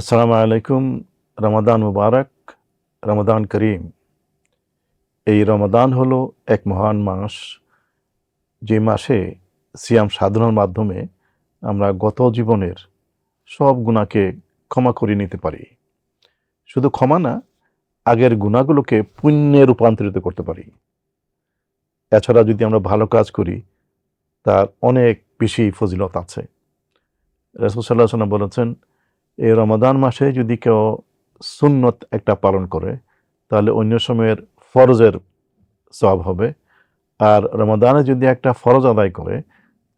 আসসালামু আলাইকুম রমাদান মুবারক রমাদান করিম এই রমাদান হলো এক মহান মাস, যে মাসে সিয়াম সাধনার মাধ্যমে আমরা গত জীবনের সব গুণাকে ক্ষমা করে নিতে পারি। শুধু ক্ষমা না, আগের গুণাগুলোকে পুণ্যে রূপান্তরিত করতে পারি। এছাড়া যদি আমরা ভালো কাজ করি, তার অনেক বেশি ফজিলত আছে। রসুল সাল্লাহ সাল্লাম বলেছেন এই রমাদান মাসে যদি কেউ সুন্নত একটা পালন করে, তাহলে অন্য সময়ের ফরজের সব হবে। আর রমাদানে যদি একটা ফরজ আদায় করে,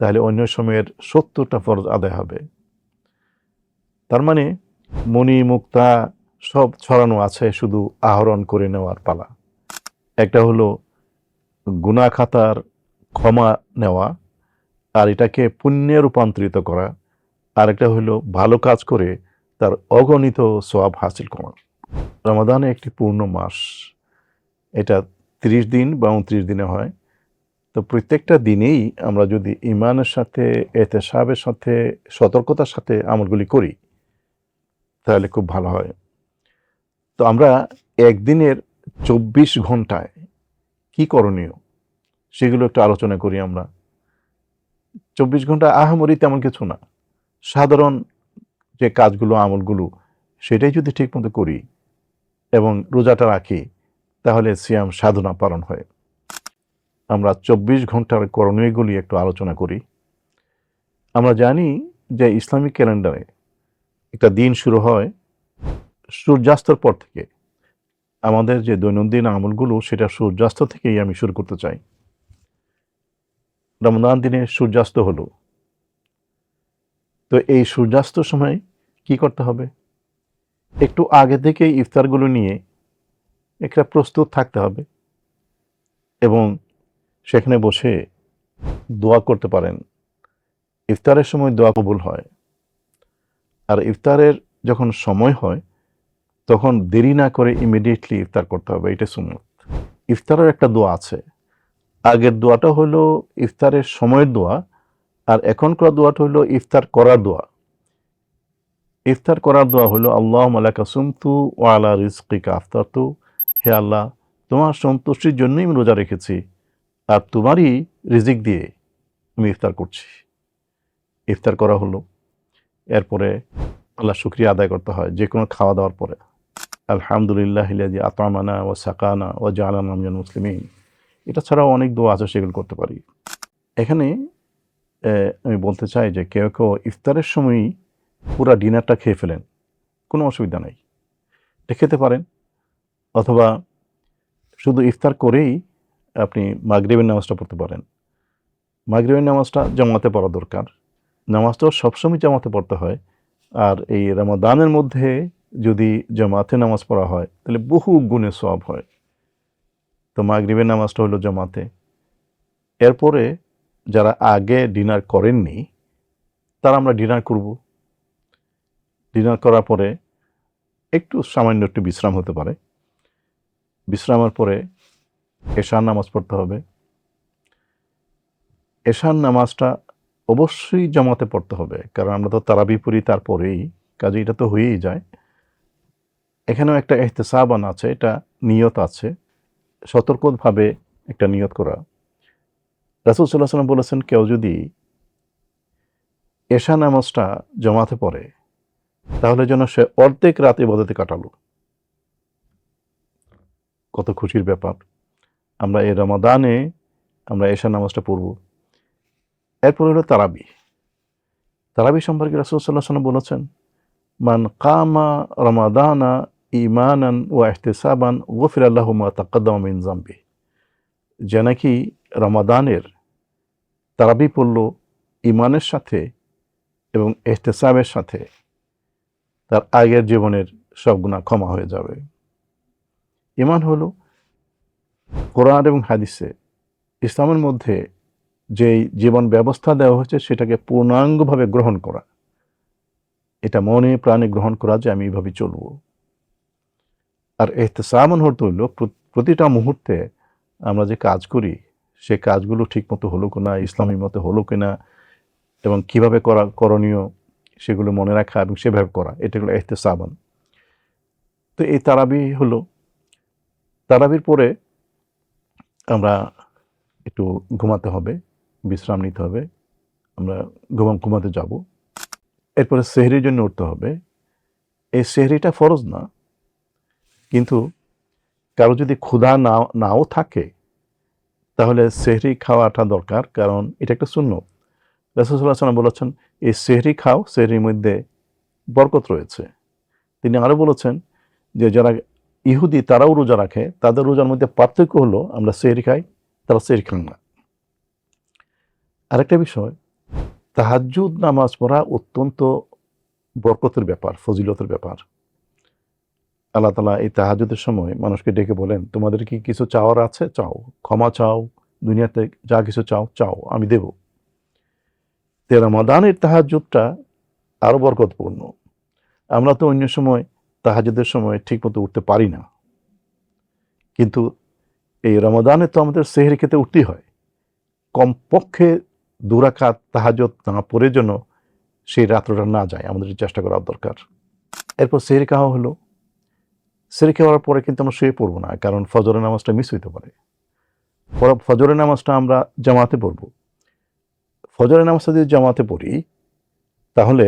তাহলে অন্য সময়ের সত্তরটা ফরজ আদায় হবে। তার মানে মণি মুক্তা সব ছড়ানো আছে শুধু আহরণ করে নেওয়ার পালা। একটা হলো গুনা খাতার ক্ষমা নেওয়া, আর এটাকে পুণ্যে রূপান্তরিত করা। আরেকটা হলো ভালো কাজ করে তার অগণিত সোয়াব হাসিল করা রমাদানে একটি পূর্ণ মাস। এটা ত্রিশ দিন বা উনত্রিশ দিনে হয়। তো প্রত্যেকটা দিনেই আমরা যদি ইমানের সাথে এতেসাবের সাথে, সতর্কতার সাথে আমলগুলি করি, তাহলে খুব ভালো হয়। তো আমরা একদিনের চব্বিশ ঘন্টায় কি করণীয়, সেগুলো একটু আলোচনা করি আমরা। চব্বিশ ঘণ্টা আহামরি তেমন কিছু না। সাধারণ যে কাজগুলো, আমলগুলো, সেটাই যদি ঠিকমতো করি এবং রোজাটা রাখি, তাহলে সিয়াম সাধনা পালন হয়। আমরা চব্বিশ ঘণ্টার করণীয়গুলি একটু আলোচনা করি। আমরা জানি যে ইসলামিক ক্যালেন্ডারে একটা দিন শুরু হয় সূর্যাস্তর পর থেকে। আমাদের যে দৈনন্দিন আমলগুলো, সেটা সূর্যাস্ত থেকেই আমি শুরু করতে চাই। রমদান দিনে সূর্যাস্ত হলো। তো এই সূর্যাস্ত সময় কি করতে হবে? একটু আগে থেকে ইফতারগুলো নিয়ে একটা প্রস্তুত থাকতে হবে এবং সেখানে বসে দোয়া করতে পারেন। ইফতারের সময় দোয়া কবুল হয়। আর ইফতারের যখন সময় হয়, তখন দেরি না করে ইমিডিয়েটলি ইফতার করতে হবে, এটা সুন্নত। ইফতারের একটা দোয়া আছে। আগের দোয়াটা হলো ইফতারের সময়ের দোয়া আর এখনকার দোয়াটা হলো ইফতার করার দোয়া। ইফতার করার দোয়া হলো আল্লাহ মালাকা সুমতু ও আলা রিজকিকা আফতার তু হে আল্লাহ, তোমার সন্তুষ্টির জন্যই আমি রোজা রেখেছি আর তোমারই রিজিক দিয়ে আমি ইফতার করছি। ইফতার করা হলো। এরপরে আল্লাহ শুক্রিয়া আদায় করতে হয় যে কোনো খাওয়া দাওয়ার পরে। আলহামদুলিল্লাহ যে আতামানা ও সাকানা ও জালানা মিয়ান মুসলিমিন। এটা ছাড়াও অনেক দোয়া আছে সেগুলো করতে পারি। এখানে আমি বলতে চাই যে কেউ কেউ ইফতারের সময়ই পুরো ডিনারটা খেয়ে ফেলেন। কোনো অসুবিধা নেই। এটা খেতে পারেন। অথবা শুধু ইফতার করেই আপনি মাগরিবের নামাজটা পড়তে পারেন। মাগরিবের নামাজটা জামাতে পড়া দরকার। নামাজটাও সবসময় জামাতে পড়তে হয়। আর এই রামাদানের মধ্যে যদি জামাতে নামাজ পড়া হয়, তাহলে বহু গুণে সব হয়। তো মাগরিবের নামাজটা হলো জামাতে। এরপরে যারা আগে ডিনার করেননি, তারা আমরা ডিনার করব। ডিনার করার পরে একটু সামান্য একটু বিশ্রাম হতে পারে। বিশ্রামের পরে এশার নামাজ পড়তে হবে। এশার নামাজটা অবশ্যই জমাতে পড়তে হবে, কারণ আমরা তো তারাবি পড়ি তারপরেই, কাজে এটা তো হয়েই যায়। এখানেও একটা এহতেসাবান আছে, এটা নিয়ত আছে। সতর্কভাবে একটা নিয়ত করা। রাসুল সাল্লাহ সাল্লাম বলেছেন, কেউ যদি এশা নামাজটা জমাতে পড়ে, তাহলে যেন সে অর্ধেক রাত ইবাদতে কাটালো। কত খুশির ব্যাপার। আমরা এই রমাদানে আমরা এশা নামাজটা পড়ব। এরপর হলো তারাবি। তারাবি সম্পর্কে রাসুল সাল্লাহ সাল্লাম বলেছেন, মান কামা রমাদানা ইমানান ও এহতেসাবান গফির আল্লাহ মা তাকাদ্দাম মিন জাম্বি যে নাকি রমাদানের তারাবি পড়ল ইমানের সাথে এবং এহতেসাবের সাথে তার আগের জীবনের সব গুণা ক্ষমা হয়ে যাবে। ইমান হলো কোরআন এবং হাদিসে ইসলামের মধ্যে যেই জীবন ব্যবস্থা দেওয়া হয়েছে সেটাকে পূর্ণাঙ্গভাবে গ্রহণ করা। এটা মনে প্রাণে গ্রহণ করা যে আমি এইভাবে চলব। আর এহতেসামন হতে হইল প্রতিটা মুহূর্তে আমরা যে কাজ করি সে কাজগুলো ঠিক মতো হলো কিনা, ইসলামী মতো হলো কিনা, এবং কীভাবে করা, করণীয় সেগুলো মনে রাখা এবং সেভাবে করা, এটা হলো এহতেসাবান। তো এই তারাবি হলো, তারাবির পরে আমরা একটু ঘুমাতে হবে, বিশ্রাম নিতে হবে, আমরা ঘুমাম ঘুমাতে যাব। এরপরে সেহরির জন্য উঠতে হবে। এই সেহরিটা ফরজ না, কিন্তু কারও যদি ক্ষুধা না, নাও থাকে তাহলে সেহরি খাওয়াটা দরকার, কারণ এটা একটা শূন্য রসুল্লাহ বলেছেন, এই সেহরি খাও, সেহরির মধ্যে বরকত রয়েছে। তিনি আরও বলেছেন যে, যারা ইহুদি তারাও রোজা রাখে, তাদের রোজার মধ্যে পার্থক্য হলো, আমরা সেহরি খাই, তারা সেহরি খান না। আরেকটা বিষয়, তাহাজ্জুদ নামাজ পড়া অত্যন্ত বরকতের ব্যাপার, ফজিলতের ব্যাপার। আল্লাহ তালা এই তাহাজুদের সময় মানুষকে ডেকে বলেন, তোমাদের কি কিছু চাওয়ার আছে? চাও। ক্ষমা চাও। দুনিয়াতে যা কিছু চাও চাও। আমি দেব। তেরা মদানের তাহাজুদটা আরও বরকতপূর্ণ। আমরা তো অন্য সময় তাহাজুদের সময় ঠিকমতো উঠতে পারি না। কিন্তু এই রমাদানে তো আমাদের সেহরি খেতে উঠতেই হয়। কমপক্ষে দুরাকাত তাহাজত না পড়ে যেন সেই রাত্রটা না যায়। আমাদের চেষ্টা করা দরকার। এরপর সেহের খাওয়া হলো। সেরে খাওয়ার পরে কিন্তু আমরা শুয়ে পড়ব না, কারণ ফজরের নামাজটা মিস হইতে পারে। পরে ফজরের নামাজটা আমরা জামাতে পড়ব। ফজরের নামাজটা যদি জামাতে পড়ি, তাহলে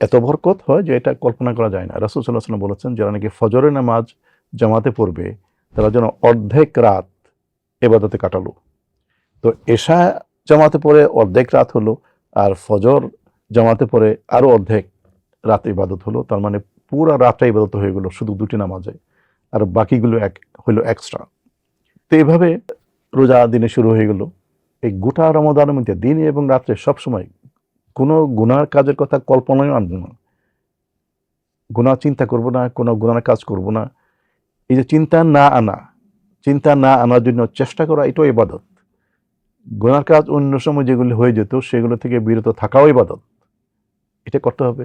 এত বরকত হয় যে এটা কল্পনা করা যায় না। রাসুল সাল্লাহ সাল্লাম বলেছেন, যারা নাকি ফজরের নামাজ জামাতে পড়বে, তারা যেন অর্ধেক রাত এবাদতে কাটালো। তো এশা জামাতে পড়ে অর্ধেক রাত হলো, আর ফজর জামাতে পড়ে আরও অর্ধেক রাত ইবাদত হলো, তার মানে পুরো রাতটা ইবাদত হয়ে গেলো শুধু দুটি নামাজে, আর বাকিগুলো এক হইল এক্সট্রা তো এইভাবে রোজা দিনে শুরু হয়ে গেল। এই গোটা রমদানের মধ্যে দিনে এবং রাত্রে সবসময় কোনো গুনার কাজের কথা কল্পনায় আনব না। গুণা চিন্তা করব না, কোনো গুনার কাজ করব না। এই যে চিন্তা না আনা, চিন্তা না আনার জন্য চেষ্টা করা, এটাও ইবাদত। গুনার কাজ অন্য সময় যেগুলো হয়ে যেত, সেগুলো থেকে বিরত থাকাও ইবাদত। এটা করতে হবে।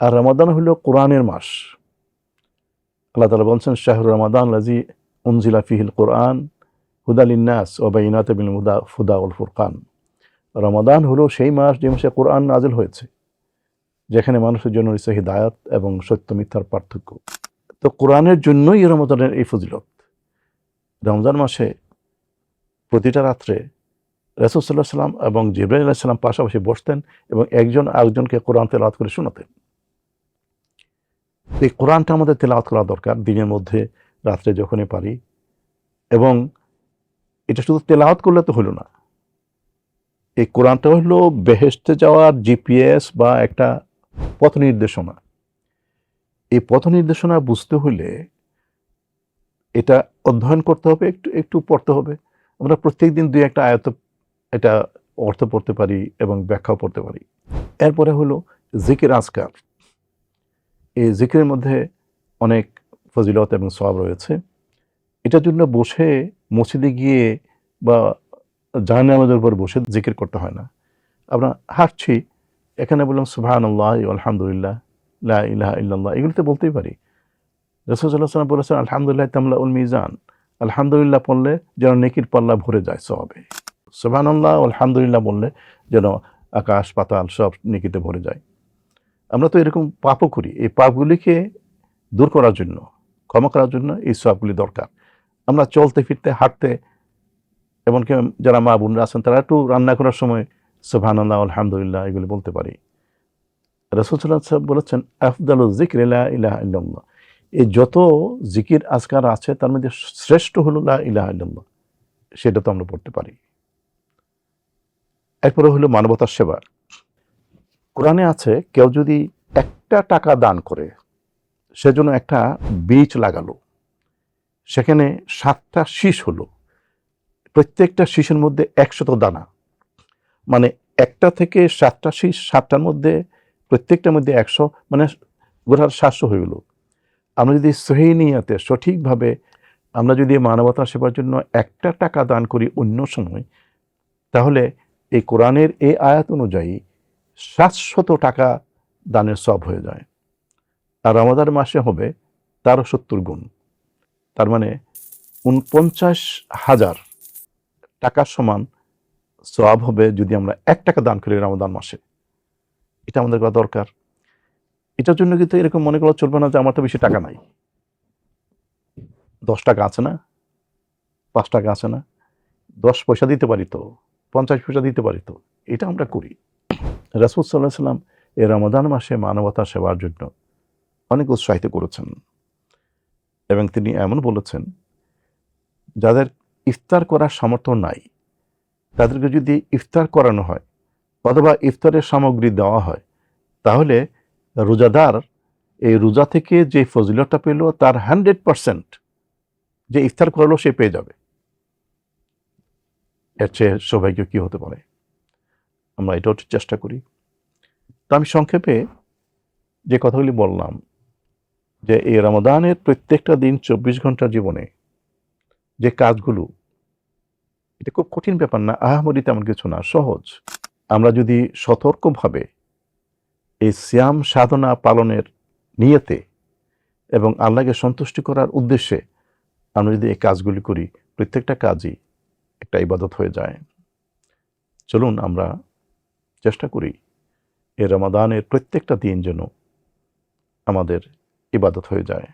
আর রমাদান হলো কোরআনের মাস। আল্লাহ তালা বলছেন শাহরুর রমাদান লাজি উনজিলা ফিহিল কোরআন হুদালিন্নাস ওবাইনাত বিন হুদা ফুদা উল ফুরকান। রমাদান হলো সেই মাস যে মাসে কোরআন নাজিল হয়েছে, যেখানে মানুষের জন্য রয়েছে হিদায়াত এবং সত্য মিথ্যার পার্থক্য। তো কোরআনের জন্যই রমাদানের এই ফজিলত। রমজান মাসে প্রতিটা রাত্রে রসুল্লাহ সাল্লাম এবং জিব্রাহ সাল্লাম পাশাপাশি বসতেন এবং একজন আরেকজনকে কোরআন তেলাওয়াত করে শোনাতেন। এই কোরআনটা আমাদের তেলাওয়াত করা দরকার দিনের মধ্যে, রাত্রে যখনই পারি। এবং এটা শুধু তেলাওয়াত করলে তো হলো না। এই কোরআনটা হলো বেহেস্তে যাওয়ার জিপিএস বা একটা পথ নির্দেশনা। এই পথ নির্দেশনা বুঝতে হলে এটা অধ্যয়ন করতে হবে, একটু একটু পড়তে হবে। আমরা প্রত্যেক দিন দুই একটা আয়ত এটা অর্থ পড়তে পারি এবং ব্যাখ্যাও পড়তে পারি। এরপরে হলো জিকির আজকার। এই জিকিরের মধ্যে অনেক ফজিলত এবং সব রয়েছে। এটার জন্য বসে মসজিদে গিয়ে বা জাহান নামাজের উপর বসে জিকির করতে হয় না। আমরা হাঁটছি, এখানে বললাম সুবাহান আল্লাহ আলহামদুলিল্লাহ, লা ইলাহা ইল্লাল্লাহ। এগুলোতে বলতেই পারি। রসুল্লাহ সাল্লাম বলেছেন, আলহামদুলিল্লাহ, তামলা উল মিজান। আলহামদুলিল্লাহ পড়লে যেন নেকির পাল্লা ভরে যায় সবে সুবাহান আল্লাহ আলহামদুলিল্লাহ বললে যেন আকাশ, পাতাল সব নেকিতে ভরে যায়। আমরা তো এরকম পাপও করি। এই পাপগুলিকে দূর করার জন্য, ক্ষমা করার জন্য এই সবগুলি দরকার। আমরা চলতে, ফিরতে, হাঁটতে, এমনকি যারা মা বোনরা আছেন, তারা একটু রান্না করার সময় সোহান আল্লাহ আলহামদুলিল্লাহ, এগুলি বলতে পারি। রসুল্লাহ সাহেব বলেছেন, আফদাল জিকির ইলাহ ইল্লাল্লাহ। এই যত জিকির আজকার আছে, তার মধ্যে শ্রেষ্ঠ হলো লা ইলাহ ইল্লাল্লাহ। সেটা তো আমরা পড়তে পারি। এরপরে হলো মানবতার সেবা। কোরআনে আছে, কেউ যদি একটা টাকা দান করে সেজন্য একটা বীজ লাগালো। সেখানে সাতটা শীষ হলো। প্রত্যেকটা শীষের মধ্যে একশত দানা। মানে একটা থেকে সাতটা শীষ, সাতটার মধ্যে, প্রত্যেকটার মধ্যে একশো মানে গোটার সাতশো হয়ে গেল। আমরা যদি সহিনিয়াতে সঠিকভাবে আমরা যদি মানবতা সেবার জন্য একটা টাকা দান করি অন্য সময়, তাহলে এই কোরআনের এই আয়াত অনুযায়ী সাতশত টাকা দানের সব হয়ে যায়। আর রমাদান মাসে হবে তেরো সত্তর গুণ। তার মানে উনপঞ্চাশ হাজার টাকার সমান সব হবে যদি আমরা এক টাকা দান করি রমাদান মাসে। এটা আমাদের করা দরকার। এটার জন্য কিন্তু এরকম মনে করা চলবে না যে আমার তো বেশি টাকা নাই। দশ টাকা আছে না? পাঁচ টাকা আছে না? দশ পয়সা দিতে পারি তো? পঞ্চাশ পয়সা দিতে পারি তো? এটা আমরা করি। রাসুল সাল্লাহ সাল্লাম এই রমাদান মাসে মানবতা সেবার জন্য অনেক উৎসাহিত করেছেন। এবং তিনি এমন বলেছেন, যাদের ইফতার করার সামর্থ্য নাই, তাদেরকে যদি ইফতার করানো হয় অথবা ইফতারের সামগ্রী দেওয়া হয়, তাহলে রোজাদার এই রোজা থেকে যে ফজিলতটা পেল, তার হান্ড্রেড পারসেন্ট যে ইফতার করল সে পেয়ে যাবে। এর চেয়ে সৌভাগ্য কি হতে পারে? আমরা এটাও চেষ্টা করি। তো আমি সংক্ষেপে যে কথাগুলি বললাম, যে এই রমাদানের প্রত্যেকটা দিন চব্বিশ ঘণ্টার জীবনে যে কাজগুলো, এটা খুব কঠিন ব্যাপার না, আহামরি তেমন কিছু না, সহজ। আমরা যদি সতর্কভাবে এই শ্যাম সাধনা পালনের নিয়েতে এবং আল্লাহকে সন্তুষ্টি করার উদ্দেশ্যে আমরা যদি এই কাজগুলি করি, প্রত্যেকটা কাজই একটা ইবাদত হয়ে যায়। চলুন আমরা চেষ্টা করি এই রমাদানের প্রত্যেকটা দিন যেন আমাদের ইবাদত হয়ে যায়।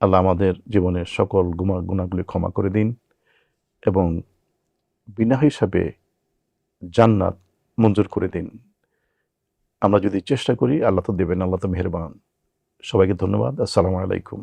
আল্লাহ আমাদের জীবনের সকল গুমা গুণাগুলি ক্ষমা করে দিন এবং বিনা হিসাবে জান্নাত মঞ্জুর করে দিন। আমরা যদি চেষ্টা করি, আল্লাহ তো দেবেন, আল্লাহ তো মেহরবান। সবাইকে ধন্যবাদ। আসসালামু আলাইকুম।